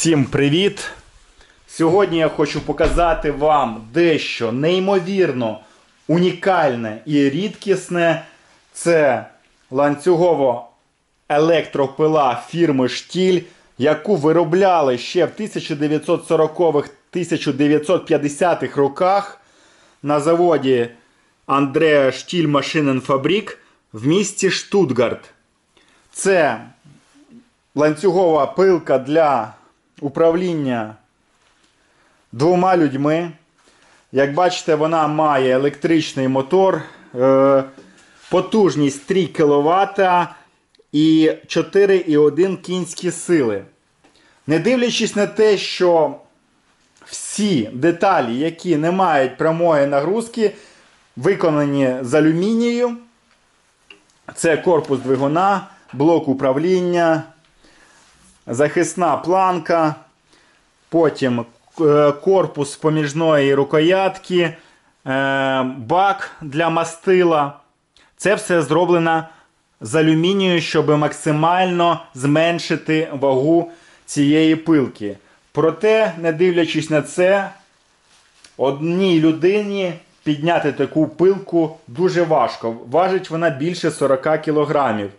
Всім привіт! Сьогодні я хочу показати вам дещо неймовірно унікальне і рідкісне. Це ланцюгово електропила фірми Штіль, яку виробляли ще в 1940-х 1950-х роках на заводі Андреа Штіль Машиненфабрик в місті Штутгарт. Це ланцюгова пилка для управління двома людьми. Як бачите, вона має електричний мотор, е, потужність 3 кВт і 4,1 кінські сили. Не дивлячись на те, що всі деталі, які не мають прямої нагрузки, виконані з алюмінію. Це корпус двигуна, блок управління, захисна планка, потім е, корпус поміжної рукоятки, е, бак для мастила. Це все зроблено з алюмінію, щоб максимально зменшити вагу цієї пилки. Проте, не дивлячись на це, одній людині підняти таку пилку дуже важко. Важить вона більше 40 кілограмів.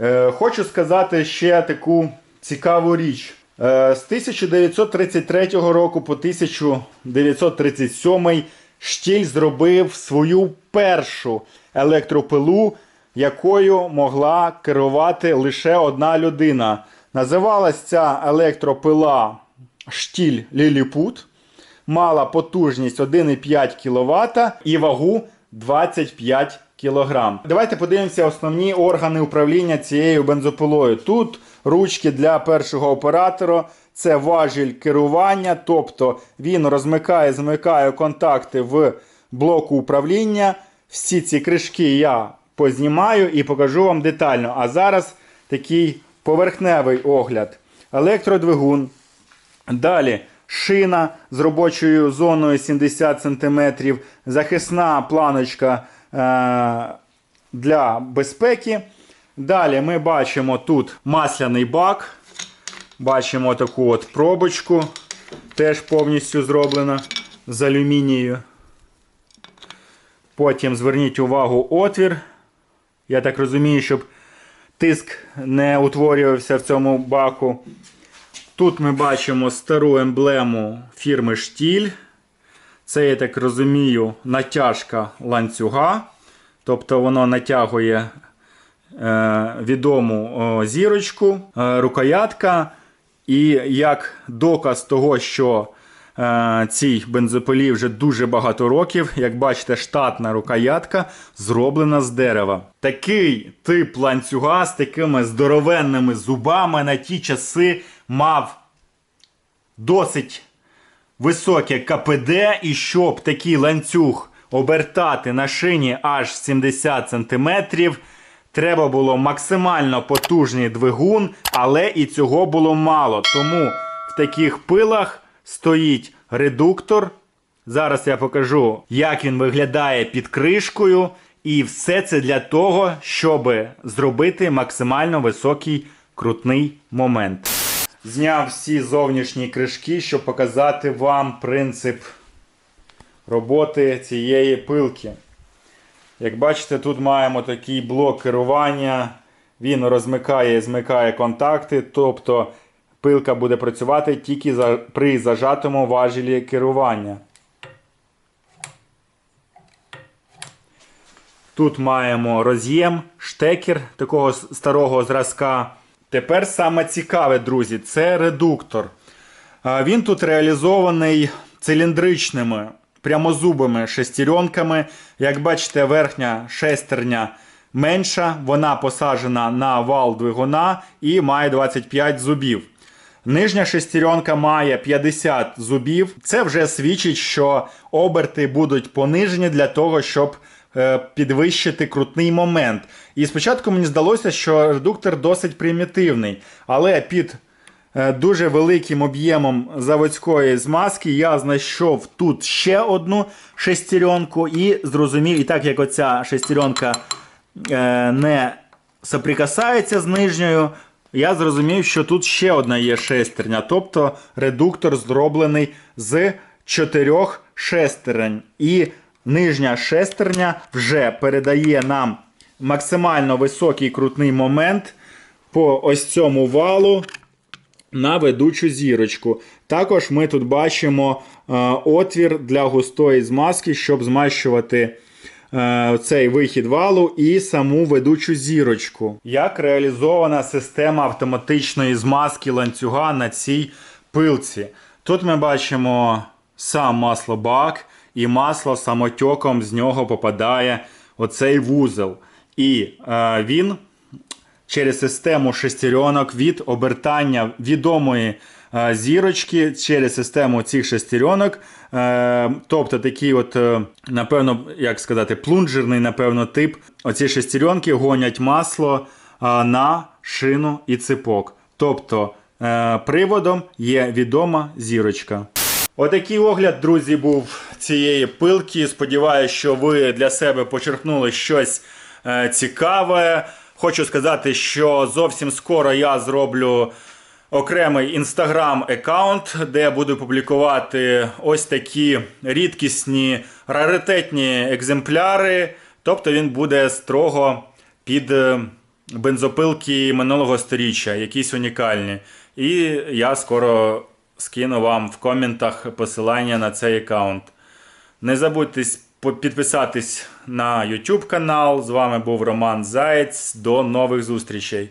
Е, Хочу сказати ще таку цікаву річ. Е, З 1933 року по 1937 Штіль зробив свою першу електропилу, якою могла керувати лише одна людина. Називалась ця електропила Штіль Ліліпут. Мала потужність 1,5 кВт і вагу 25 кг. Давайте подивимося основні органи управління цією бензопилою. Тут ручки для першого оператора, це важіль керування, тобто він розмикає, змикає контакти в блоку управління. Всі ці кришки я познімаю і покажу вам детально. А зараз такий поверхневий огляд. Електродвигун. Далі шина з робочою зоною 70 см, захисна планочка е- для безпеки. Далі ми бачимо тут масляний бак. Бачимо таку от пробочку, теж повністю зроблена з алюмінію. Потім зверніть увагу отвір. Я так розумію, щоб тиск не утворювався в цьому баку. Тут ми бачимо стару емблему фірми Штіль. Це, я так розумію, натяжка ланцюга. Тобто воно натягує е, відому о, зірочку, е, рукоятка. І як доказ того, що е, цій бензопилі вже дуже багато років, як бачите, штатна рукоятка зроблена з дерева. Такий тип ланцюга з такими здоровенними зубами на ті часи мав досить високе КПД, і щоб такий ланцюг обертати на шині аж 70 см, треба було максимально потужний двигун, але і цього було мало. Тому в таких пилах стоїть редуктор. Зараз я покажу, як він виглядає під кришкою. І все це для того, щоб зробити максимально високий крутний момент. Зняв всі зовнішні кришки, щоб показати вам принцип роботи цієї пилки. Як бачите, тут маємо такий блок керування. Він розмикає і змикає контакти, тобто пилка буде працювати тільки при зажатому важелі керування. Тут маємо роз'єм, штекер такого старого зразка. Тепер саме цікаве, друзі, це редуктор. Він тут реалізований циліндричними прямозубими шестеренками. Як бачите, верхня шестерня менша, вона посаджена на вал двигуна і має 25 зубів. Нижня шестеренка має 50 зубів. Це вже свідчить, що оберти будуть понижені для того, щоб підвищити крутний момент. І спочатку мені здалося, що редуктор досить примітивний, але під е, дуже великим об'ємом заводської змазки я знайшов тут ще одну шестеренку і зрозумів, і так як оця шестеренка е, не соприкасається з нижньою, я зрозумів, що тут ще одна є шестерня, тобто редуктор зроблений з чотирьох шестерень. І нижня шестерня вже передає нам максимально високий крутний момент по ось цьому валу на ведучу зірочку. Також ми тут бачимо е, отвір для густої змазки, щоб змащувати е, цей вихід валу і саму ведучу зірочку. Як реалізована система автоматичної змазки ланцюга на цій пилці? Тут ми бачимо сам маслобак, і масло самотьоком з нього попадає оцей вузол. І е, він через систему шестеренок від обертання відомої е, зірочки через систему цих шестеренок. Е, тобто такий, от, е, напевно, як сказати, плунжерний, напевно, тип. Оці шестеренки гонять масло е, на шину і ципок. Тобто е, приводом є відома зірочка. Отакий огляд, друзі, був цієї пилки. Сподіваюсь, що ви для себе почерпнули щось е, цікаве. Хочу сказати, що зовсім скоро я зроблю окремий інстаграм аккаунт, де буду публікувати ось такі рідкісні раритетні екземпляри. Тобто він буде строго під е, бензопилки минулого сторіччя, якісь унікальні. І я скоро скину вам в коментах посилання на цей аккаунт. Не забудьте підписатись на YouTube канал. З вами був Роман Заєць. До нових зустрічей.